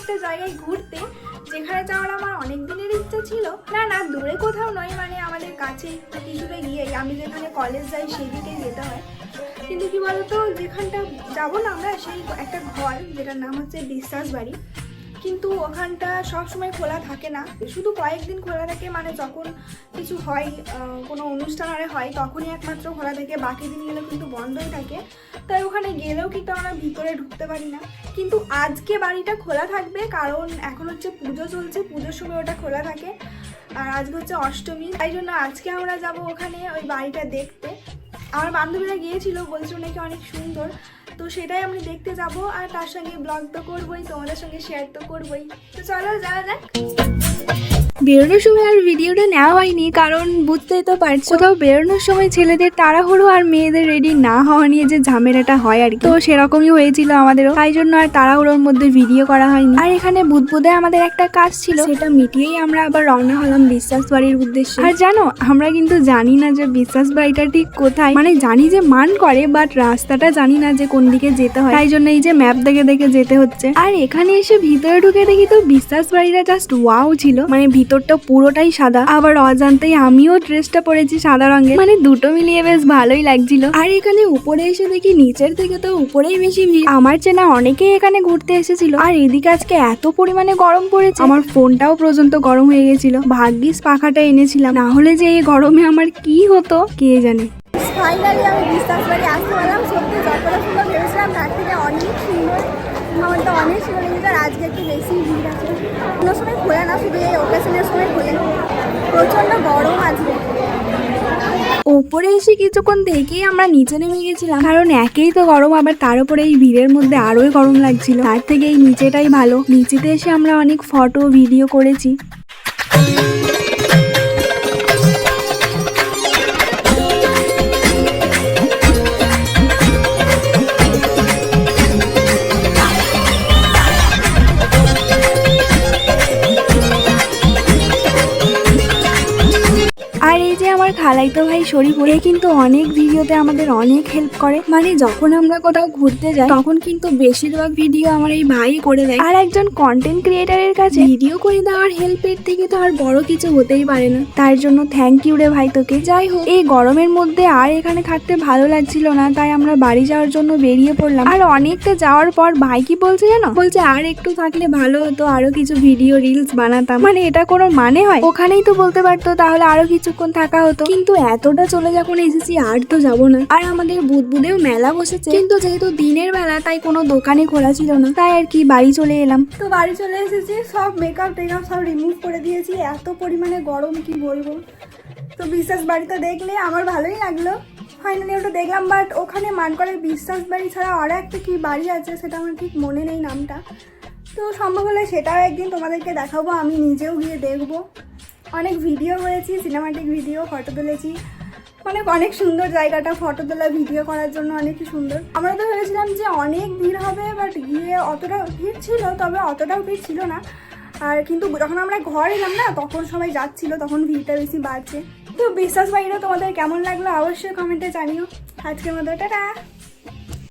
একটা জায়গায় ঘুরতে, যেখানে যাওয়ার আমার অনেক দিনের ইচ্ছা ছিল। না না, দূরে কোথাও নয় মানে আমাদের কাছে কিছুটা গিয়েই আমি যেখানে কলেজ যাই সেদিকে যেতে হয়। কিন্তু কি বলতো, যেখানটা যাব না আমরা, সেই একটা ঘর, যেটার নাম হচ্ছে বিশ্বাস বাড়ি। কিন্তু ওখানটা সব সময় খোলা থাকে না। শুধু কয়েকদিন খোলা থাকে মানে যখন কিছু হয় কোনো অনুষ্ঠান আরে হয়, তখনই একমাত্র খোলা থাকে, বাকি দিনগুলো কিন্তু বন্ধই থাকে। তাই ওখানে গেলেও কিন্তু আমরা ভিতরে ঢুকতে পারি না। কিন্তু আজকে বাড়িটা খোলা থাকবে, কারণ এখন হচ্ছে পুজো চলছে, পুজোর সময় ওটা খোলা থাকে। আর আজকে হচ্ছে অষ্টমী, তাই জন্য আজকে আমরা যাব ওখানে ওই বাড়িটা দেখতে। আমার বান্ধবীরা গিয়েছিল, বলছিল নাকি অনেক সুন্দর। তো সেটাই আমি দেখতে যাব আর তার সঙ্গে ব্লগ তো করবোই, তোমাদের সঙ্গে শেয়ার তো করবোই। তো চলো, যাওয়া যাক। বেরোনোর সময় আর ভিডিওটা নেওয়া হয়নি, কারণ বুঝতেই তো পারছ। কোথাও বেরোনোর সময় ছেলেদের তাড়াহুড়ো আর মেয়েদের রেডি না হওয়া নিয়ে যে ঝামেলাটা হয় আর কি। তো সেরকমই হয়েছিল আমাদেরও। তাই জন্য আর তাড়াহুড়োর মধ্যে ভিডিও করা হয়নি। আর এখানে বুধবুধে আমাদের একটা কাজ ছিল। সেটা মিটিয়েই আমরা আবার রওনা হলাম বিশ্বাস বাড়ির উদ্দেশ্যে। আর জানো, আমরা কিন্তু জানি না যে বিশ্বাস বাড়িটা ঠিক কোথায়। মানে জানি যে মান করে বাট রাস্তাটা জানি না যে কোন দিকে যেতে হয়। তাই জন্য এই যে ম্যাপ দেখে দেখে যেতে হচ্ছে। আর এখানে এসে ভিতরে ঢুকে দেখি তো বিশ্বাস বাড়িটা জাস্ট ওয়াও ছিল। মানে ভিতরটা পুরোটাই সাদা। আবার অজান্তেই আমিও ড্রেসটা পরেছি সাদা রঙের। মানে দুটো মিলিয়ে বেশ ভালোই লাগছিল। আর এখানে উপরে এসে দেখি নিচের থেকে তো উপরেই বেশি ভিড়। আমার চেনা অনেকেই এখানে ঘুরতে এসেছিল। আর এদিকে আজকে এত পরিমাণে গরম পড়েছে। আমার ফোনটাও পর্যন্ত গরম হয়ে গেছিল। ভাগ্যিস পাখাটা এনেছিলাম। না হলে যে এই গরমে আমার কি হতো, কে জানে? ফাইনালি আমি বিশ্বাস বাড়ি আসতে পারলাম। সত্যি যতটা সুন্দর ভেবেছিলাম তার থেকে অনেক সুন্দর। আমার অনেক আর আজকে একটু বেশি ভিড় আছে। কোনো সময় খোলে না, শুধু এই ওকেশনের সময় খোলে। প্রচণ্ড গরম আজকে। ওপরে এসে কিছুক্ষণ থেকেই আমরা নিচে নেমে গেছিলাম। কারণ একেই তো গরম, আবার তার উপরে এই ভিড়ের মধ্যে আরোই গরম লাগছিল। তার থেকে এই নিচেটাই ভালো। নিচেতে এসে আমরা অনেক ফটো ভিডিও করেছি। আমার খালাইতো ভাই শরীফুল এ কিন্তু অনেক ভিডিওতে আমাদের অনেক হেল্প করে। মানে যখন আমরা কোথাও ঘুরতে যাই, তখন কিন্তু বেশিরভাগ ভিডিও আমার এই ভাই করে দেয়। আর একজন কন্টেন্ট ক্রিয়েটারের কাছে ভিডিও করে দেওয়ার হেল্পের থেকে তো আর বড় কিছু হতেই পারে না। তার জন্য থ্যাংক ইউ রে ভাই তোকে। যাই হোক, এই গরমের মধ্যে আর এখানে থাকতে ভালো লাগছিল না, তাই আমরা বাড়ি যাওয়ার জন্য বেরিয়ে পড়লাম। আর অনেকটা যাওয়ার পর ভাই কি বলছে জানো? বলছে, আর একটু থাকলে ভালো হতো, আরও কিছু ভিডিও রিলস বানাতাম। মানে এটা কোনো মানে হয়? ওখানেই তো বলতে পারতো, তাহলে আরও কিছুক্ষণ থাকা হতো। কিন্তু এতটা চলে যখন এসেছি আর তো যাব না। আর আমাদের বুধবুধেও মেলা বসেছে। কিন্তু যেহেতু দিনের বেলা তাই কোনো দোকানে খোলা ছিল না। তাই আর কি বাড়ি চলে এলাম। তো বাড়ি চলে এসেছি সব মেকআপ টেকআপ সব রিমুভ করে দিয়েছি। এত পরিমাণে গরম কি বলব? তো বিশ্বাস বাড়িতে দেখলে আমার ভালোই লাগল। ফাইনালি ওটা দেখলাম বাট ওখানে মানকরের বিশ্বাস বাড়ি ছাড়া আরও একটা কি বাড়ি আছে সেটা আমার ঠিক মনে নেই নামটা। তো সম্ভব হলে সেটাও একদিন তোমাদেরকে দেখাবো আমি নিজেও গিয়ে দেখব। অনেক ভিডিও করেছি সিনেমাটিক ভিডিও ফটো তুলেছি। মানে অনেক সুন্দর জায়গাটা ফটো তোলা ভিডিও করার জন্য অনেকই সুন্দর। আমরা তো ভেবেছিলাম যে অনেক ভিড় হবে বাট গিয়ে অতটা ভিড় ছিল, তবে অতটাও ভিড় ছিল না। আর কিন্তু যখন আমরা ঘর এলাম না, তখন সবাই যাচ্ছিল, তখন ভিড়টা বেশি বাড়ছে। তো বিশ্বাস বাইরে তোমাদের কেমন লাগল? অবশ্যই কমেন্টে জানিও। আজকের মতো, টাটা!